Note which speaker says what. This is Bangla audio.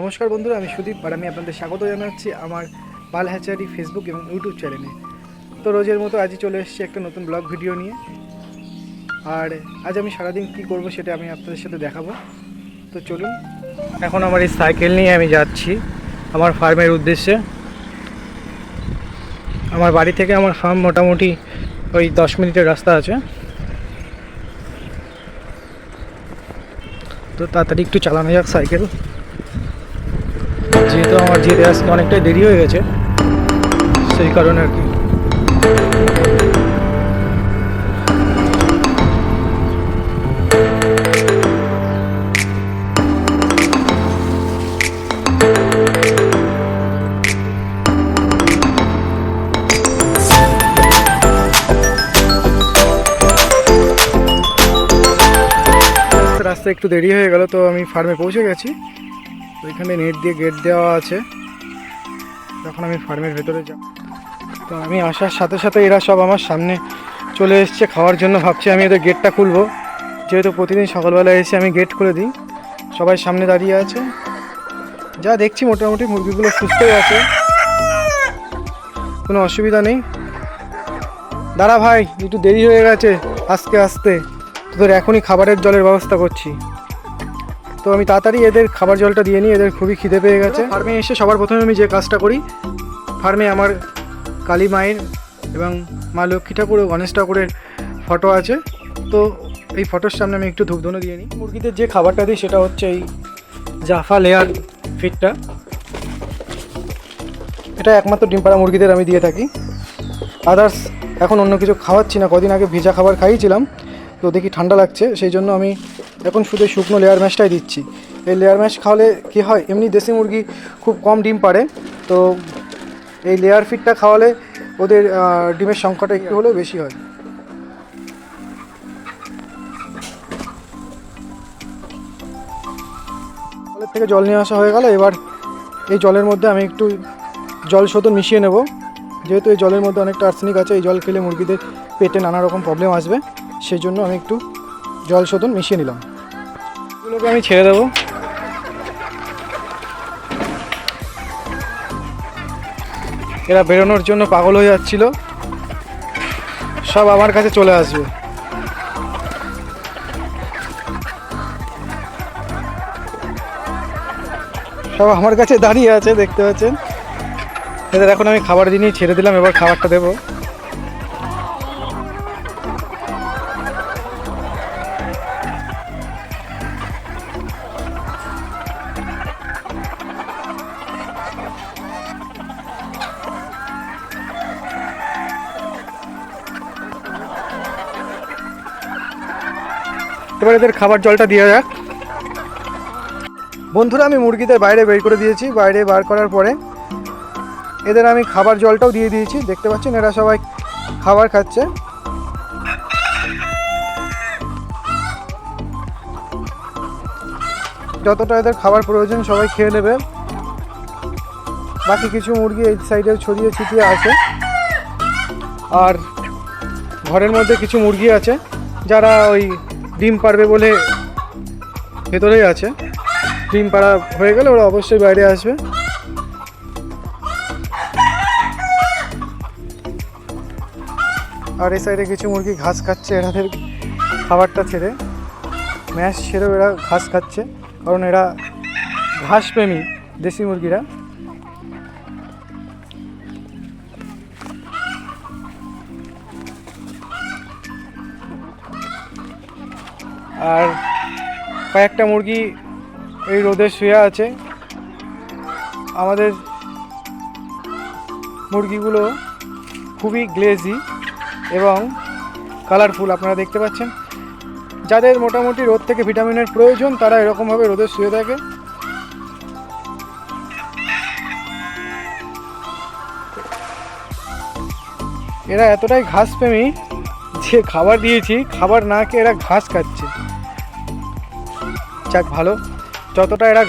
Speaker 1: নমস্কার বন্ধুরা, আমি সুদীপ আর আমি আপনাদের স্বাগত জানাচ্ছি আমার পাল হ্যাচারি ফেসবুক এবং ইউটিউব চ্যানেলে তো রোজের মতো আজই চলে এসেছি একটা নতুন ব্লগ ভিডিও নিয়ে। আর আজ আমি সারাদিন কী করব সেটা আমি আপনাদের সাথে দেখাবো। তো চলুন, এখন আমার এই সাইকেল নিয়ে আমি যাচ্ছি আমার ফার্মের উদ্দেশ্যে। আমার বাড়ি থেকে আমার ফার্ম মোটামুটি ওই দশ মিনিটের রাস্তা আছে। তো তাড়াতাড়ি একটু চালানো যাক সাইকেল যেহেতু আমার যেতে আসতে অনেকটাই দেরি হয়ে গেছে, সেই কারণে আর কি। রাস্তা একটু দেরি হয়ে গেল, তো আমি ফার্মে পৌঁছে গেছি। এখানে নেট দিয়ে গেট দেওয়া আছে। তখন আমি ফার্মের ভেতরে যাব, তো আমি আসার সাথে সাথে এরা সব আমার সামনে চলে এসছে খাওয়ার জন্য। ভাবছি আমি এদের গেটটা খুলবো। যেহেতু প্রতিদিন সকালবেলা এসে আমি গেট খুলে দিই। সবাই সামনে দাঁড়িয়ে আছে। যা দেখছি মোটামুটি মুরগিগুলো সুস্থই আছে। কোনো অসুবিধা নেই। দাঁড়া ভাই, একটু দেরি হয়ে গেছে। আস্তে আস্তে। তোদের এখনই খাবারের জলের ব্যবস্থা করছি। তো আমি তাড়াতাড়ি এদের খাবার জলটা দিয়ে নিই, এদের খুবই খিদে পেয়ে গেছে। ফার্মে এসে সবার প্রথমে আমি যে কাজটা করি, ফার্মে আমার কালী মায়ের এবং মা লক্ষ্মী ঠাকুর ও গণেশ ঠাকুরের ফটো আছে। তো এই ফটোর সামনে আমি একটু ধূপধুনো দিয়ে নিই। মুরগিদের যে খাবারটা দিই, সেটা হচ্ছে এই জাফা লেয়ার ফিটটা। এটা একমাত্র ডিম পাড়া মুরগিদের আমি দিয়ে থাকি। আদার্স এখন অন্য কিছু খাওয়াচ্ছি না, কদিন আগে ভেজা খাবার খাইয়েছিলাম। তো দেখি ঠান্ডা লাগছে, সেই জন্য আমি এখন শুধু শুকনো লেয়ার ম্যাশটাই দিচ্ছি। এই লেয়ার ম্যাশ খাওয়ালে কী হয়, এমনি দেশি মুরগি খুব কম ডিম পারে, তো এই লেয়ার ফিটটা খাওয়ালে ওদের ডিমের সংখ্যাটা একটু হলেও বেশি হয়। কলের থেকে জল নিয়ে আসা হয়ে গেল, এবার এই জলের মধ্যে আমি একটু জল শোধন মিশিয়ে নেব। যেহেতু এই জলের মধ্যে অনেকটা আর্সেনিক আছে, এই জল খেলে মুরগিদের পেটে নানা রকম প্রবলেম আসবে। সেই জন্য আমি একটু জল শোধন মিশিয়ে নিলাম। এগুলোকে আমি ছেড়ে দেবো। এরা বেরোনোর জন্য পাগল হয়ে যাচ্ছিল। সব আমার কাছে চলে আসবে। সব আমার কাছে দাঁড়িয়ে আছে, দেখতে পাচ্ছেন? এদের এখন আমি খাবার দিয়ে ছেড়ে দিলাম, এবার খাবারটা দেবো। এবার এদের খাবার জলটা দিয়ে যাক। বন্ধুরা, আমি মুরগিদের বাইরে বের করে দিয়েছি, বাইরে বার করার পরে। এদের আমি খাবার জলটাও দিয়ে দিয়েছি, দেখতে পাচ্ছেন এরা সবাই খাবার খাচ্ছে। যতটা এদের খাবার প্রয়োজন, সবাই খেয়ে নেবে। বাকি কিছু মুরগি এই সাইডে ছড়িয়ে ছিটিয়ে আছে। আর ঘরের মধ্যে কিছু মুরগি আছে, যারা ওই ডিম পারবে বলে ভেতরেই আছে। ডিম পাড়া হয়ে গেলে ওরা অবশ্যই বাইরে আসবে। আর এই সাইডে কিছু মুরগি ঘাস খাচ্ছে এরাদের খাবারটা ছেড়ে। ম্যাশ ছেড়েও এরা ঘাস খাচ্ছে। কারণ এরা ঘাস প্রেমী দেশি মুরগিরা। আর কয়েকটা মুরগি এই রোদে শুয়ে আছে। আমাদের মুরগিগুলো খুবই গ্লেজি এবং কালারফুল আপনারা দেখতে পাচ্ছেন। যাদের মোটামুটি রোদ থেকে ভিটামিনের প্রয়োজন, তারা এরকমভাবে রোদে শুয়ে থাকে। এরা এতটাই ঘাস প্রেমী যে খাবার দিয়েছি, খাবার না খেয়ে এরা ঘাস খাচ্ছে। যাক ভালো। যতটা এরা